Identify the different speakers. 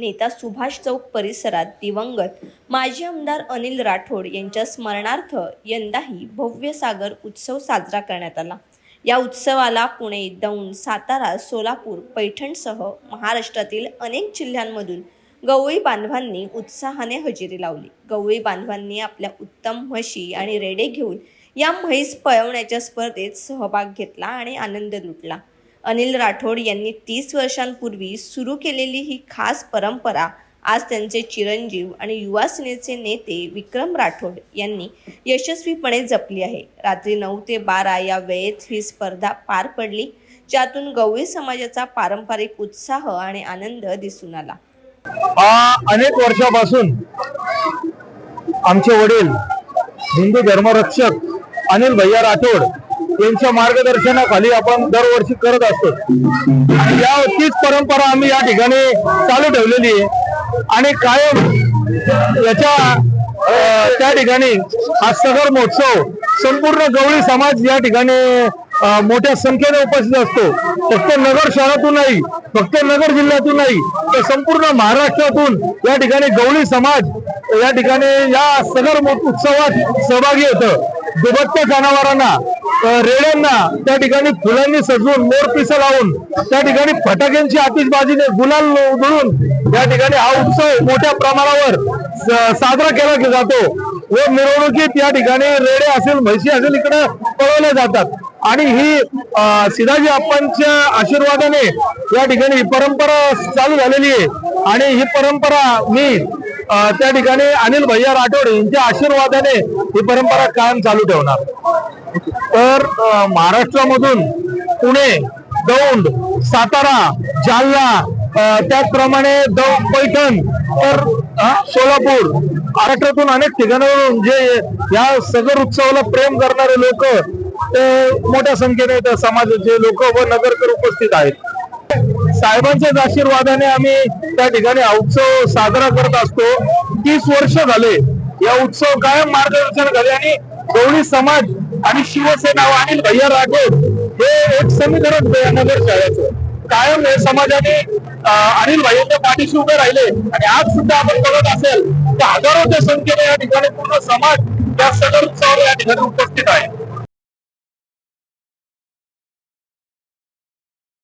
Speaker 1: नेता सुभाष चौक परिसरात दिवंगत माजी आमदार अनिल राठोड यांच्या स्मरणार्थ यंदाही भव्य सागर उत्सव साजरा करण्यात आला. या उत्सवाला पुणे दौंड सातारा सोलापूर पैठणसह महाराष्ट्रातील अनेक जिल्ह्यांमधून गवळी बांधवांनी उत्साहाने हजेरी लावली. गवळी बांधवांनी आपल्या उत्तम म्हशी आणि रेडे घेऊन या म्हैस पळवण्याच्या स्पर्धेत सहभाग घेतला आणि आनंद लुटला. अनिल राठोड यांनी तीस वर्षांपूर्वी सुरू केलेली ही खास परंपरा आज त्यांचे चिरंजीव आणि युवा सेनेचे नेते विक्रम राठोड यांनी यशस्वीपणे जपली आहे. रात्री नऊ ते बारा या वेळेत ही स्पर्धा पार पडली ज्यातून गवळी समाजाचा पारंपरिक उत्साह आणि आनंद दिसून आला.
Speaker 2: अनेक वर्षापासून आमचे वडील हिंदू धर्मरक्षक अनिल भैया राठोड यांच्या मार्गदर्शनाखाली आपण दरवर्षी करत असतो. या तीच परंपरा आम्ही या ठिकाणी चालू ठेवलेली आहे. आणि कायम याच्या त्या ठिकाणी हा सगर महोत्सव संपूर्ण गवळी समाज या ठिकाणी मोठ्या संख्येने उपस्थित असतो. फक्त नगर शहरातून नाही फक्त नगर जिल्ह्यातून नाही तर संपूर्ण महाराष्ट्रातून या ठिकाणी गवळी समाज या ठिकाणी या सगर उत्सवात सहभागी होतं. दुभत्या जनावरांना रेड्यांना त्या ठिकाणी फुलांनी सजवून मोरपिसं लावून त्या ठिकाणी फटाक्यांची आतिषबाजीने गुलाल उधळून या ठिकाणी हा उत्सव मोठ्या प्रमाणावर साजरा केला जातो. व मिरवणुकीत या ठिकाणी रेडे असेल म्हैशी असेल इकडे पळवल्या जातात. आणि ही सिदाजी सिधाजी अप्पांच्या आशीर्वादाने या ठिकाणी ही परंपरा चालू झालेली आहे. आणि ही परंपरा मी त्या ठिकाणी अनिल भैया राठोड यांच्या आशीर्वादाने ही परंपरा कायम चालू ठेवणार. तर महाराष्ट्रामधून पुणे दौंड सातारा जालना त्याचप्रमाणे दौंड पैठण तर सोलापूर महाराष्ट्रातून अनेक ठिकाणावरून जे या सगर उत्सवाला प्रेम करणारे लोक ते मोठ्या संख्येने समाजाचे लोक व नगरकर उपस्थित आहेत. साहेबांच्याच आशीर्वादाने आम्ही त्या ठिकाणी हा उत्सव साजरा करत असतो. तीस वर्ष झाले या उत्सव कायम मार्गदर्शन झाले आणि गवळी समाज आणि शिवसेना अनिल भैया राठोड हे एक समीकरण नगर शाळेचं. कायम हे समाजाने अनिल भैयांच्या पाठीशी उभे राहिले आणि आज सुद्धा आपण बघत असेल तर हजारोच्या संख्येने या ठिकाणी पूर्ण समाज या सदर उत्सवाला या ठिकाणी उपस्थित आहे.